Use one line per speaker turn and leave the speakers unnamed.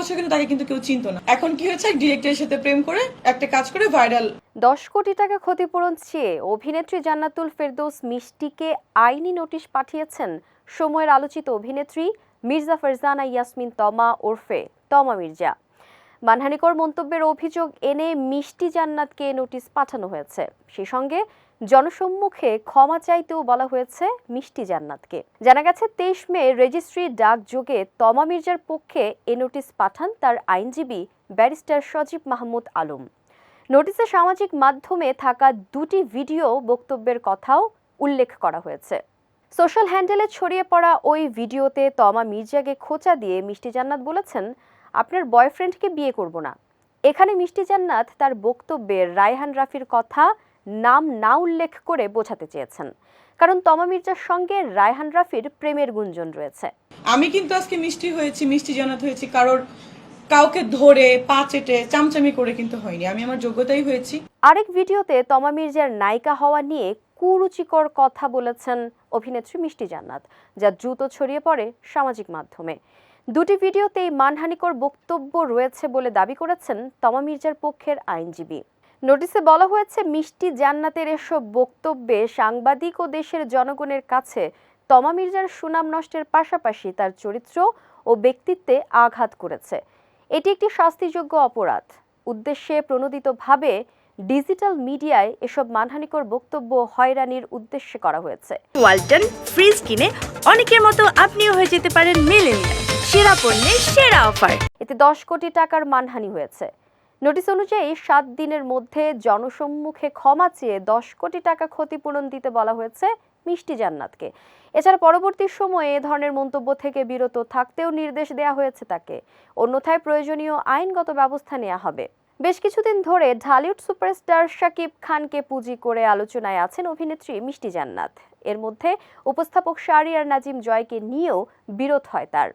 বছর কিন্তু তাকে কিন্তু কেউ চিনতো না। এখন কি হয়েছে? ডিরেক্টরের সাথে প্রেম করে একটা কাজ করে ভাইরাল।
দশ কোটি টাকা ক্ষতিপূরণ চেয়ে অভিনেত্রী জান্নাতুল ফেরদৌস মিষ্টিকে আইনি নোটিশ পাঠিয়েছেন সময়ের আলোচিত অভিনেত্রী মির্জা ফারজানা, ইয়াসমিন, তমা ওরফে তমা মির্জা। মানহানিকর মন্তব্যের অভিযোগ এনে মিষ্টি জান্নাতকে নোটিশ পাঠানো হয়েছে। সেই সঙ্গে জনসম্মুখে ক্ষমা চাইতেও বলা হয়েছে মিষ্টি জান্নাতকে। জানা গেছে, তেইশ মে রেজিস্ট্রি ডাক যোগে তমা মির্জার পক্ষে এ নোটিশ পাঠান তার আইনজীবী ব্যারিস্টার সজীব মাহমুদ আলম। নোটিশে সামাজিক মাধ্যমে থাকা দুটি ভিডিও বক্তব্যের কথাও উল্লেখ করা হয়েছে। সোশ্যাল হ্যান্ডেলে ছড়িয়ে পড়া ওই ভিডিওতে তমা মির্জাকে খোঁচা দিয়ে মিষ্টি জান্নাত বলেছেন আপনার বয়ফ্রেন্ডকে বিয়ে করব না। এখানে মিষ্টি জান্নাত তার বক্তব্যে রায়হান রাফির কথা নাম না উল্লেখ করে বোঝাতে চেয়েছেন। কারণ তমা মির্জার সঙ্গে রায়হান রাফির প্রেমের গুঞ্জন রয়েছে।
আমি কিন্তু আজকে মিষ্টি হয়েছি মিষ্টি জানাত হয়েছি। কারোর কাউকে ধরে পা চেটে চামচামি করে কিন্তু হয়নি। আমি আমার যোগ্যতাই হয়েছি।
আরেক ভিডিওতে তমা মির্জার নায়িকা হওয়া নিয়ে কুরুচিকর কথা বলেছেন অভিনেত্রী মিষ্টি জান্নাত যা দ্রুত ছড়িয়ে পড়ে সামাজিক মাধ্যমে। দুটি ভিডিওতেই মানহানিকর বক্তব্য রয়েছে বলে দাবি করেছেন তমা মির্জার পক্ষের আইনজীবী। নোটিশে বলা হয়েছে, মিষ্টি জান্নাতের এসব বক্তব্যে সাংবাদিক ও দেশের জনগণের কাছে তমা মির্জার সুনাম নষ্টের পাশাপাশি তার চরিত্র ও ব্যক্তিত্বে আঘাত করেছে। এটি একটি শাস্তিযোগ্য অপরাধ। উদ্দেশ্যে প্রণোদিতভাবে ডিজিটাল মিডিয়ায় এসব মানহানিকর বক্তব্য হয়রানির উদ্দেশ্যে করা হয়েছে।
ওয়ালটন ফ্রিজ কিনে অনেকের মতো আপনিও হয়ে যেতে পারেন মেলেনিয়া সেরা পণ্যের সেরা অফার।
এতে দশ কোটি টাকার মানহানি হয়েছে। নোটিশ অনুযায়ী সাত দিনের মধ্যে জনসম্মুখে ক্ষমা চেয়ে দশ কোটি টাকা ক্ষতিপূরণ দিতে বলা হয়েছে মিষ্টি জান্নাতকে। এছাড়া পরবর্তী সময়ে এ ধরনের মন্তব্য থেকে বিরত থাকতেও নির্দেশ দেওয়া হয়েছে তাকে। অন্যথায় প্রয়োজনীয় আইনগত ব্যবস্থা নেওয়া হবে। বেশ কিছুদিন ধরে ঢালিউড সুপারস্টার শাকিব খানকে পুঁজি করে আলোচনায় আছেন অভিনেত্রী মিষ্টি জান্নাত। এর মধ্যে উপস্থাপক শাহরিয়ার নাজিম জয়কে নিয়েও বিরোধ হয় তার।